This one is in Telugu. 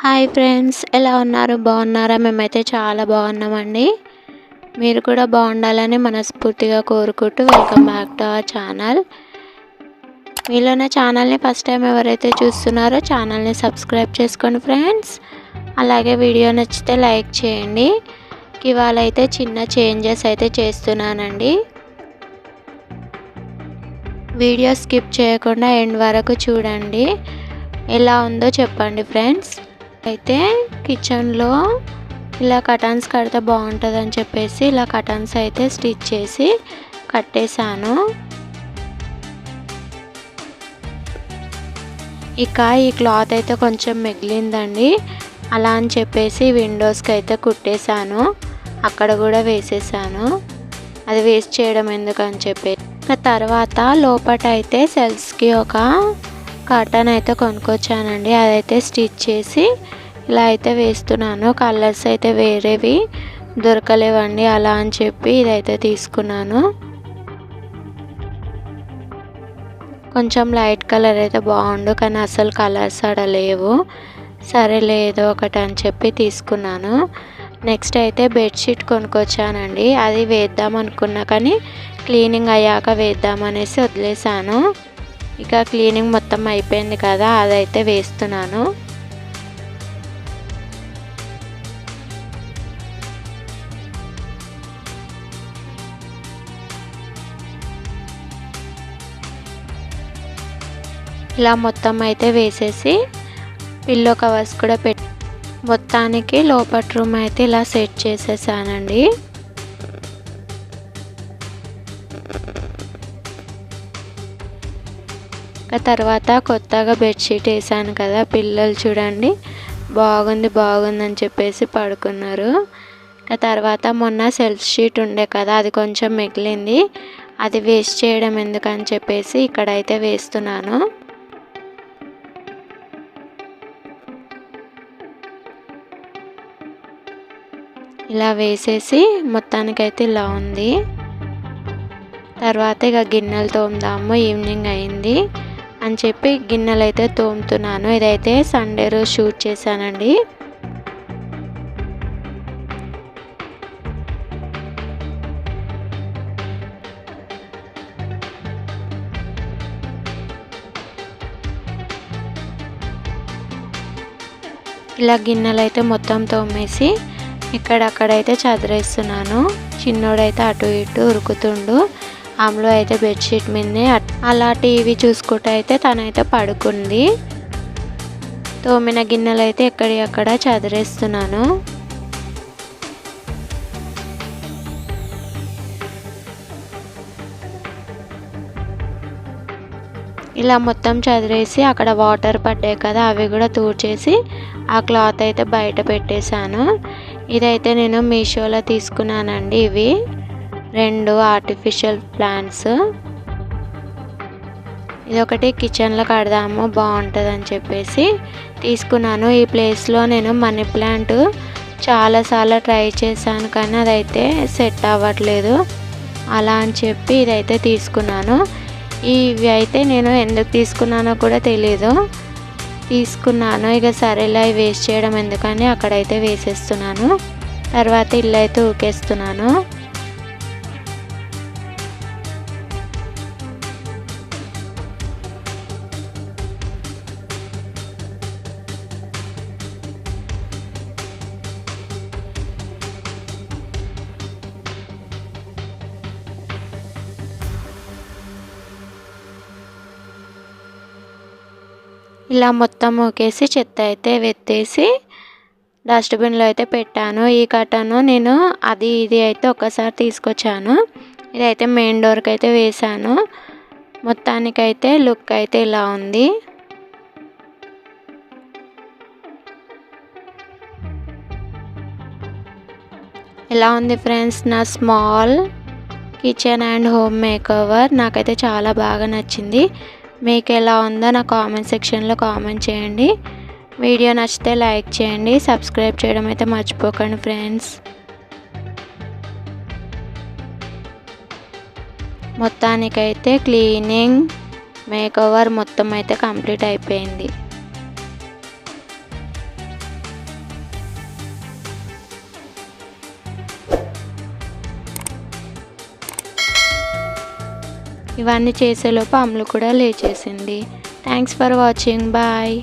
హాయ్ ఫ్రెండ్స్ ఎలా ఉన్నారు? బాగున్నారా? మేమైతే చాలా బాగున్నామండి. మీరు కూడా బాగుండాలని మనస్ఫూర్తిగా కోరుకుంటూ welcome back to our channel మీలో నా ఛానల్ని ఫస్ట్ టైం ఎవరైతే చూస్తున్నారో ఛానల్ని సబ్స్క్రైబ్ చేసుకోండి ఫ్రెండ్స్ అలాగే వీడియో నచ్చితే లైక్ చేయండి. ఇవాళ అయితే చిన్న చేంజెస్ అయితే చేస్తున్నానండి. వీడియో స్కిప్ చేయకుండా ఎండ్ వరకు చూడండి. ఎలా ఉందో చెప్పండి ఫ్రెండ్స్ అయితే కిచెన్లో ఇలా కటన్స్ కడితే బాగుంటుంది అని చెప్పేసి ఇలా కటన్స్ అయితే స్టిచ్ చేసి కట్టేశాను. ఇక ఈ క్లాత్ అయితే కొంచెం మిగిలిందండి. అలా అని చెప్పేసి విండోస్కి అయితే కుట్టేశాను. అక్కడ కూడా వేసేసాను అది వేస్ట్ చేయడం ఎందుకని చెప్పి తర్వాత లోపట అయితే సెల్స్కి ఒక కర్టన్ అయితే కొనుక్కొచ్చానండి. అదైతే స్టిచ్ చేసి ఇలా అయితే వేస్తున్నాను. కలర్స్ అయితే వేరేవి దొరకలేవండి. అలా అని చెప్పి ఇదైతే తీసుకున్నాను. కొంచెం లైట్ కలర్ అయితే బాగుండు కానీ అసలు కలర్స్ ఆడ లేవు. సరే లేదు ఒకటి అని చెప్పి తీసుకున్నాను. నెక్స్ట్ అయితే బెడ్షీట్ కొనుక్కొచ్చానండి. అది వేద్దాం అనుకున్నా కానీ క్లీనింగ్ అయ్యాక వేద్దామనేసి వదిలేసాను ఇక క్లీనింగ్ మొత్తం అయిపోయింది కదా అదైతే వేస్తున్నాను. ఇలా మొత్తం అయితే వేసేసి పిల్లో కవర్స్ కూడా పెట్టి మొత్తానికి లోపట్ రూమ్ అయితే ఇలా సెట్ చేసేసానండి. తర్వాత కొత్తగా బెడ్షీట్ వేసాను కదా పిల్లలు చూడండి. బాగుంది బాగుందని చెప్పేసి పడుకున్నారు. తర్వాత మొన్న సెల్ఫ్ షీట్ ఉండే కదా అది కొంచెం మిగిలింది. అది వేస్ట్ చేయడం ఎందుకని చెప్పేసి ఇక్కడైతే వేస్తున్నాను. ఇలా వేసేసి మొత్తానికైతే ఇలా ఉంది. తర్వాత ఇక గిన్నెలు తోముదాము ఈవినింగ్ అయింది అని చెప్పి గిన్నెలు అయితే తోముతున్నాను. ఇదైతే సండే రోజు షూట్ చేశానండి. ఇలా గిన్నెలు అయితే మొత్తం తోమేసి ఇక్కడక్కడైతే చదిరేస్తున్నాను. చిన్నోడైతే అటు ఇటు ఉరుకుతుండు. ఆమెలో అయితే బెడ్షీట్ మీదనే అలా టీవీ చూసుకుంటూ అయితే తనైతే పడుకుంది. తోమిన గిన్నెలు అయితే ఎక్కడి అక్కడ చదిరేస్తున్నాను. ఇలా మొత్తం చదిరేసి అక్కడ వాటర్ పడ్డాయి కదా అవి కూడా తూడ్చేసి ఆ క్లాత్ అయితే బయట పెట్టేశాను. ఇదైతే నేను మీషోలో తీసుకున్నానండి ఇవి. రెండు ఆర్టిఫిషియల్ ప్లాంట్స్ ఇదొకటి కిచెన్లో కడదాము బాగుంటుందని చెప్పేసి తీసుకున్నాను. ఈ ప్లేస్లో నేను మనీ ప్లాంట్ చాలాసార్లు ట్రై చేశాను కానీ అదైతే సెట్ అవ్వట్లేదు. అలా అని చెప్పి ఇదైతే తీసుకున్నాను. ఇవి అయితే నేను ఎందుకు తీసుకున్నానో కూడా తెలీదు. తీసుకున్నాను. ఇక సరేలా వేస్ట్ చేయడం ఎందుకని అక్కడైతే వేసేస్తున్నాను. తర్వాత ఇల్లు అయితే ఊకేస్తున్నాను. ఇలా మొత్తం ఒకేసి చెత్త అయితే వెత్తేసి డస్ట్బిన్లో అయితే పెట్టాను. ఈ కట్టను నేను అది ఇది అయితే ఒకసారి తీసుకొచ్చాను. ఇదైతే మెయిన్ డోర్కి అయితే వేసాను మొత్తానికైతే లుక్ అయితే ఇలా ఉంది. ఎలా ఉంది ఫ్రెండ్స్ నా small kitchen and home makeover నాకైతే చాలా బాగా నచ్చింది. మీకు ఎలా ఉందో నా కామెంట్ సెక్షన్లో కామెంట్ చేయండి. వీడియో నచ్చితే లైక్ చేయండి. సబ్స్క్రైబ్ చేయడం అయితే మర్చిపోకండి ఫ్రెండ్స్. మొత్తానికైతే క్లీనింగ్ మేక్ ఓవర్ మొత్తం అయితే కంప్లీట్ అయిపోయింది. ఇవన్నీ చేసేలోపు అమ్ములు కూడా లేచేసింది. Thanks for watching bye